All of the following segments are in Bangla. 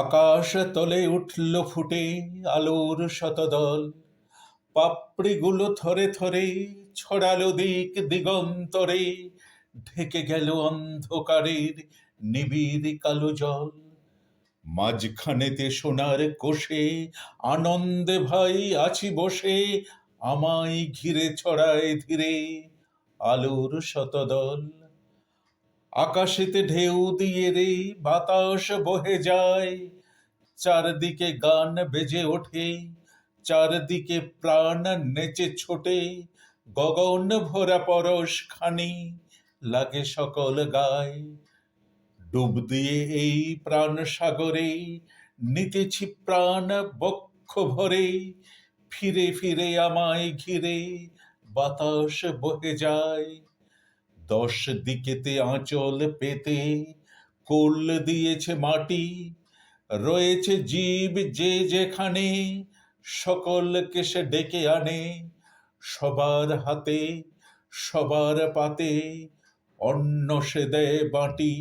আকাশ তলে উঠল ফুটে আলোর শতদল। পাপড়িগুলো থরে থরে ছড়ালো দিক দিগন্তরে। ঢেকে গেল অন্ধকারের নিবিড় কালো জল। মাঝখানেতে সোনার কোষে আনন্দে ভাই আছি বসে, আমায় ঘিরে ছড়ায় ধীরে আলোর শতদল। আকাশেতে ঢেউ দিয়ে রে বাতাস বহে যায়। চারদিকে গান বেজে ওঠে, চারদিকে প্রাণ নেচে ছোটে। গগন ভরা পরশ খানি লাগে সকল গায়। ডুব দিয়ে এই প্রাণ সাগরে, নিতেছি প্রাণ বক্ষ ভরে। ফিরে ফিরে আমায় ঘিরে বাতাস বহে যায়। দশ দিকেতে আঁচল পেতে, কোল দিয়েছে মাটি, রয়েছে জীব যে যেখানে সকলকে সে ডেকে আনে। সবার হাতে, সবার পাতে অন্ন সে দেয় বাটি।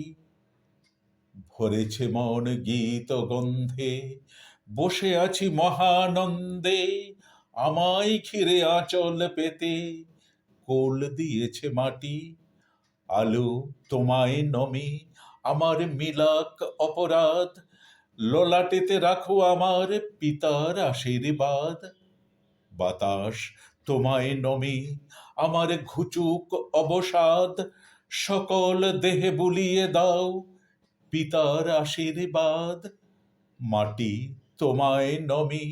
ভরেছে মন গীত গন্ধে, বসে আছি মহানন্দে, আমায় ঘিরে আঁচল পেতে, কোল দিয়েছে মাটি। আলো তোমায় নমি, আমার মিলাক অপরাধ। ললাটেতে রাখো আমার পিতার আশীর্বাদ। বাতাস তোমায় নমি, আমার ঘুচুক অবসাদ। সকল দেহে বুলিয়ে দাও পিতার আশীর্বাদ। মাটি তোমায় নমি,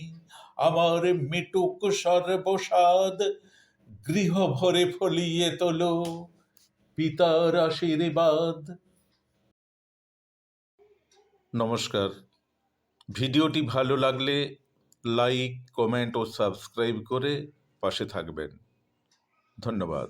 আমার মিটুক সর্বসাদ। গৃহ ভরে ফলিয়ে তোলো পিতার আশীর্বাদ। নমস্কার। ভিডিওটি ভালো লাগলে লাইক কমেন্ট ও সাবস্ক্রাইব করে পাশে থাকবেন। ধন্যবাদ।